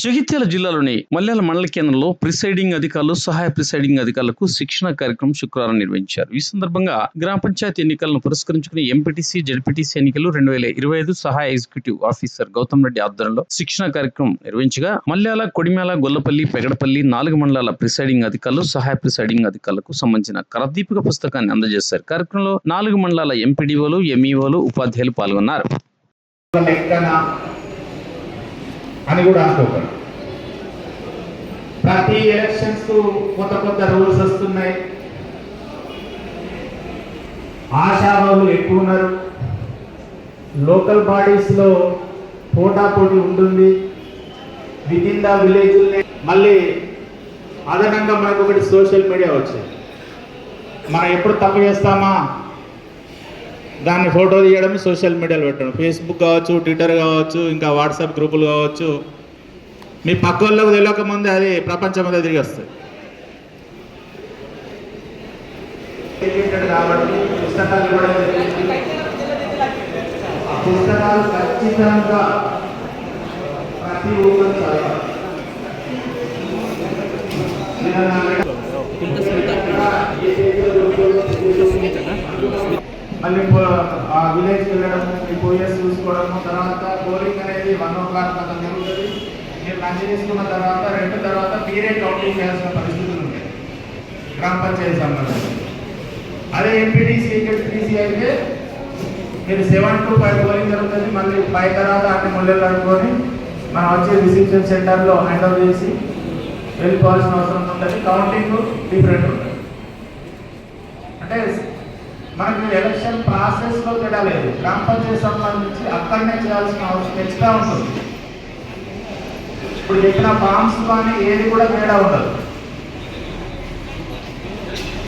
జగిత్యాల జిల్లాలోని మల్యాల మండల కేంద్రంలో ప్రిసైడింగ్ అధికారులు సహాయ ప్రిసైడింగ్ అధికారులకు శిక్షణ కార్యక్రమం శుక్రవారం నిర్వహించారు. ఈ సందర్భంగా గ్రామ పంచాయతీ ఎన్నికలను పురస్కరించుకుని ఎంపీటీసీ జడ్పీటీసీ ఎన్నికలు రెండు వేల ఇరవై ఐదు సహాయ ఎగ్జిక్యూటివ్ ఆఫీసర్ గౌతమ్ రెడ్డి ఆధ్వర్యంలో శిక్షణ కార్యక్రమం నిర్వహించగా మల్యాల కొడిమేల గొల్లపల్లి పెగడపల్లి నాలుగు మండలాల ప్రిసైడింగ్ అధికారులు సహాయ ప్రిసైడింగ్ అధికారులకు సంబంధించిన కరదీపిక పుస్తకాన్ని అందజేశారు. కార్యక్రమంలో నాలుగు మండలాల ఎంపీడీఓలు ఎంఈఓలు ఉపాధ్యాయులు పాల్గొన్నారు. అని కూడా అనుకోకండి. ప్రతి ఎలక్షన్స్కు కొత్త కొత్త రూల్స్ వస్తున్నాయి. ఆశావాదులు ఎక్కువ ఉన్నారు. లోకల్ బాడీస్లో పోటా పోటీ ఉంటుంది. విత్ ఇన్ ద విలేజ్ మళ్ళీ అదనంగా మనకు ఒకటి సోషల్ మీడియా వచ్చింది మనం ఎప్పుడు తప్పు చేస్తామా? దాన్ని ఫోటో తీయడం సోషల్ మీడియాలో పెట్టడం. ఫేస్బుక్ కావచ్చు ట్విట్టర్ కావచ్చు ఇంకా వాట్సాప్ గ్రూపులు కావచ్చు. మీ పక్క వాళ్ళకు తెలియక ముందే అది ప్రపంచం మీద తిరిగి వస్తుంది. కాబట్టి పుస్తకాలు ఇవ్వడం జరిగింది. ఆ పుస్తకాలు ఖచ్చితంగా ప్రతి ఊళ్ళో చదవాలి. నిన్న నా మళ్ళీ పో- ఆ విలేజ్కి వెళ్ళడము ఈ పోయేసి చూసుకోవడము తర్వాత పోలింగ్ అనేది వన్ ఓ క్లాక్ అక్కడ జరుగుతుంది. మీరు లంచ్ తీసుకున్న తర్వాత రెండు తర్వాత మీరే కౌంటింగ్ చేయాల్సిన పరిస్థితులు ఉంటాయి. గ్రామ పంచాయతీ సంబంధించి. అదే ఎంపీటీసీ ఎంపీటీసీ అయితే మీరు సెవెన్ టు ఫైవ్ పోలింగ్ జరుగుతుంది. మళ్ళీ ఫైవ్ తర్వాత అన్ని ముళ్ళలు అనుకొని మనం వచ్చే రిసెప్షన్ సెంటర్లో హ్యాండ్ ఓవర్ చేసి వెళ్ళిపోవాల్సిన అవసరం ఉంటుంది. కౌంటింగ్ డిఫరెంట్ ఉంటుంది. మనకి ఎలక్షన్ ప్రాసెస్లో తేడా లేదు. గ్రామ పంచాయతీ సంబంధించి అక్కడనే చేయాల్సిన అవసరం ఎక్స్ట్రా ఉంటుంది. ఇప్పుడు చెప్పిన ఫామ్స్ కానీ ఏది కూడా తేడా ఉండదు.